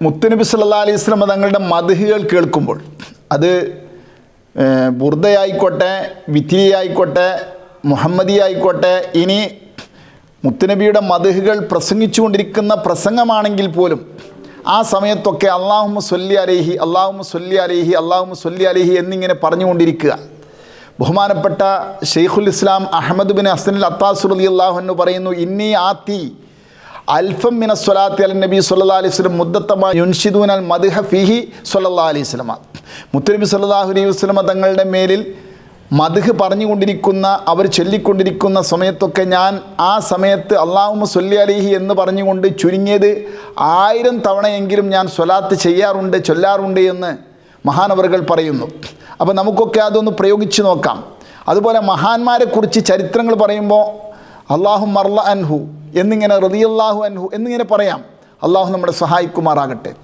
മുത്തുനബി സല്ലാ അലൈഹി സ്വലമ തങ്ങളുടെ മധുഹുകൾ കേൾക്കുമ്പോൾ അത് ബുർദയായിക്കോട്ടെ വിത്തിരിയായിക്കോട്ടെ മുഹമ്മദിയായിക്കോട്ടെ ഇനി മുത്തുനബിയുടെ മധുഹുകൾ പ്രസംഗിച്ചുകൊണ്ടിരിക്കുന്ന പ്രസംഗമാണെങ്കിൽ പോലും ആ സമയത്തൊക്കെ അള്ളാഹുമ സൊല്ലി അലേഹി അള്ളാഹുമ സൊല്ലി അലേഹി അള്ളാഹുമ സൊല്ലി അലേഹി എന്നിങ്ങനെ പറഞ്ഞുകൊണ്ടിരിക്കുക. ബഹുമാനപ്പെട്ട ഷെയ്ഖുൽ ഇസ്ലാം അഹമ്മദ് ബിൻ ഹസനിൽ അത്താസുർ അലി അള്ളാഹു പറയുന്നു ഇന്നി ആത്തി അൽഫം മിന സ്വലാത്തി അൽ നബി സല്ലാ അലൈഹി സ്വലം മുദ്ദത്തമ യുൻഷിദൂൻ അൽ മദ്ഹ ഫിഹി സല്ലാ അലൈഹി സ്വലമ മുത്തനബി സല്ലാഹു അലൈഹി വസ്ലമ തങ്ങളുടെ മേലിൽ മധുഹ് പറഞ്ഞുകൊണ്ടിരിക്കുന്ന അവർ ചൊല്ലിക്കൊണ്ടിരിക്കുന്ന സമയത്തൊക്കെ ഞാൻ ആ സമയത്ത് അള്ളാഹുമ സൊല്ലി അലിഹി എന്ന് പറഞ്ഞുകൊണ്ട് ചുരുങ്ങിയത് ആയിരം തവണയെങ്കിലും ഞാൻ സ്വലാത്ത് ചെയ്യാറുണ്ട് ചൊല്ലാറുണ്ട് എന്ന് മഹാനവറുകൾ പറയുന്നു. അപ്പോൾ നമുക്കൊക്കെ അതൊന്ന് പ്രയോഗിച്ച് നോക്കാം. അതുപോലെ മഹാന്മാരെക്കുറിച്ച് ചരിത്രങ്ങൾ പറയുമ്പോൾ അള്ളാഹു മർല അൻഹു എന്നിങ്ങനെ റതിയല്ലാഹു അൻഹു എന്നിങ്ങനെ പറയാം. അള്ളാഹു നമ്മുടെ സഹായിക്കുമാറാകട്ടെ.